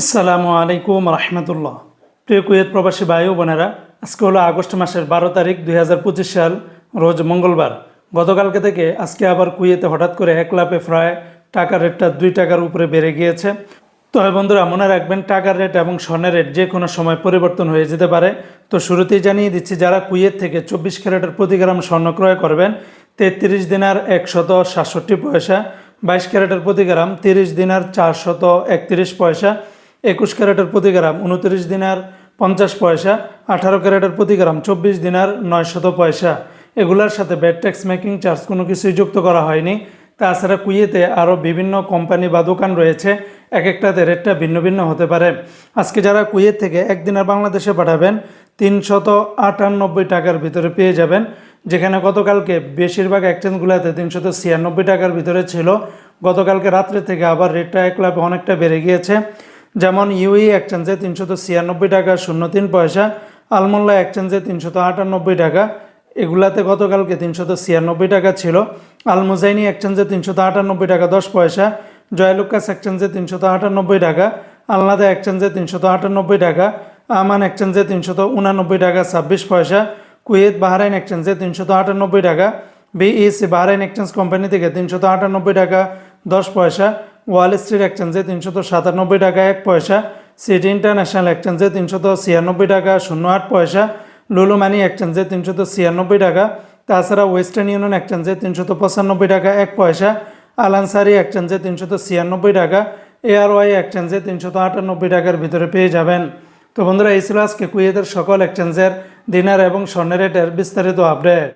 আসসালামু আলাইকুম রহমতুল্লাহ। প্রিয় কুয়েত প্রবাসী ভাই বোনেরা, আজকে হলো আগস্ট মাসের বারো তারিখ দুই হাজার পঁচিশ সাল, রোজ মঙ্গলবার। গতকালকে থেকে আজকে আবার কুয়েতে হঠাৎ করে এক লাফে প্রায় টাকার রেটটা দুই টাকার উপরে বেড়ে গিয়েছে। তবে বন্ধুরা, মনে রাখবেন টাকার রেট এবং স্বর্ণের রেট যে কোনো সময় পরিবর্তন হয়ে যেতে পারে। তো শুরুতেই জানিয়ে দিচ্ছি, যারা কুয়েত থেকে চব্বিশ ক্যারেটের প্রতি গ্রাম স্বর্ণ ক্রয় করবেন, তেত্রিশ দিনার একশত সাতষট্টি পয়সা, বাইশ ক্যারেটের প্রতি গ্রাম তিরিশ দিনার চারশত একত্রিশ পয়সা একুশ ক্যারেটের প্রতি গ্রাম উনত্রিশ দিনার পঞ্চাশ পয়সা, আঠারো ক্যারেটের প্রতি গ্রাম চব্বিশ দিনার নয়শত পয়সা। এগুলোর সাথে ব্যাড ট্যাক্স মেকিং চার্জ কোনো কিছুই যুক্ত করা হয়নি। তাছাড়া কুয়েতে আরও বিভিন্ন কোম্পানি বা দোকান রয়েছে, এক একটাতে রেটটা ভিন্ন ভিন্ন হতে পারে। আজকে যারা কুয়েত থেকে একদিনের বাংলাদেশে পাঠাবেন, তিনশত আটানব্বই টাকার ভিতরে পেয়ে যাবেন, যেখানে গতকালকে বেশিরভাগ এক্সচেঞ্জগুলোতে তিনশত ছিয়ানব্বই টাকার ভিতরে ছিল। গতকালকে রাত্রে থেকে আবার রেটটা এক লাভে অনেকটা বেড়ে গিয়েছে। যেমন ইউই এক্সচেঞ্জে তিনশত ছিয়ানব্বই টাকা শূন্য তিন পয়সা, আলমোল্লা এক্সচেঞ্জে তিনশত আটানব্বই টাকা। এগুলাতে গতকালকে তিনশত ছিয়ানব্বই টাকা ছিল। আলমুজাইনি এক্সচেঞ্জে তিনশত আটানব্বই টাকা, দশ পয়সা। জয়লুকাস এক্সচেঞ্জে তিনশত আটানব্বই টাকা। আলনাদা এক্সচেঞ্জে তিনশত আটানব্বই টাকা। আমান এক্সচেঞ্জে তিনশত উনানব্বই টাকা, ছাব্বিশ পয়সা। কুয়েত বাহরাইন এক্সচেঞ্জে তিনশত আটানব্বই টাকা। বিইসি বাহরাইন এক্সচেঞ্জ কোম্পানি থেকে তিনশত আটানব্বই টাকা, দশ পয়সা। ওয়াল স্ট্রিট এক্সচেঞ্জে তিনশত সাতানব্বই টাকা এক পয়সা, সিটি ইন্টারন্যাশনাল এক্সচেঞ্জে তিনশত ছিয়ানব্বই টাকা শূন্য আট পয়সা, লুলু মানি এক্সচেঞ্জে তিনশত ছিয়ানব্বই টাকা, তাছাড়া ওয়েস্টার্ন ইউনিয়ন এক্সচেঞ্জে তিনশত পঁচানব্বই টাকা এক পয়সা, আলানসারি এক্সচেঞ্জে তিনশত ছিয়ানব্বই টাকা, এআরওয়াই এক্সচেঞ্জে তিনশত আটানব্বই টাকার ভিতরে পেয়ে যাবেন। তো বন্ধুরা, এই ছিল আজকে কুয়েতের সকল এক্সচেঞ্জের দিনার এবং স্বর্ণের রেটের বিস্তারিত আপডেট।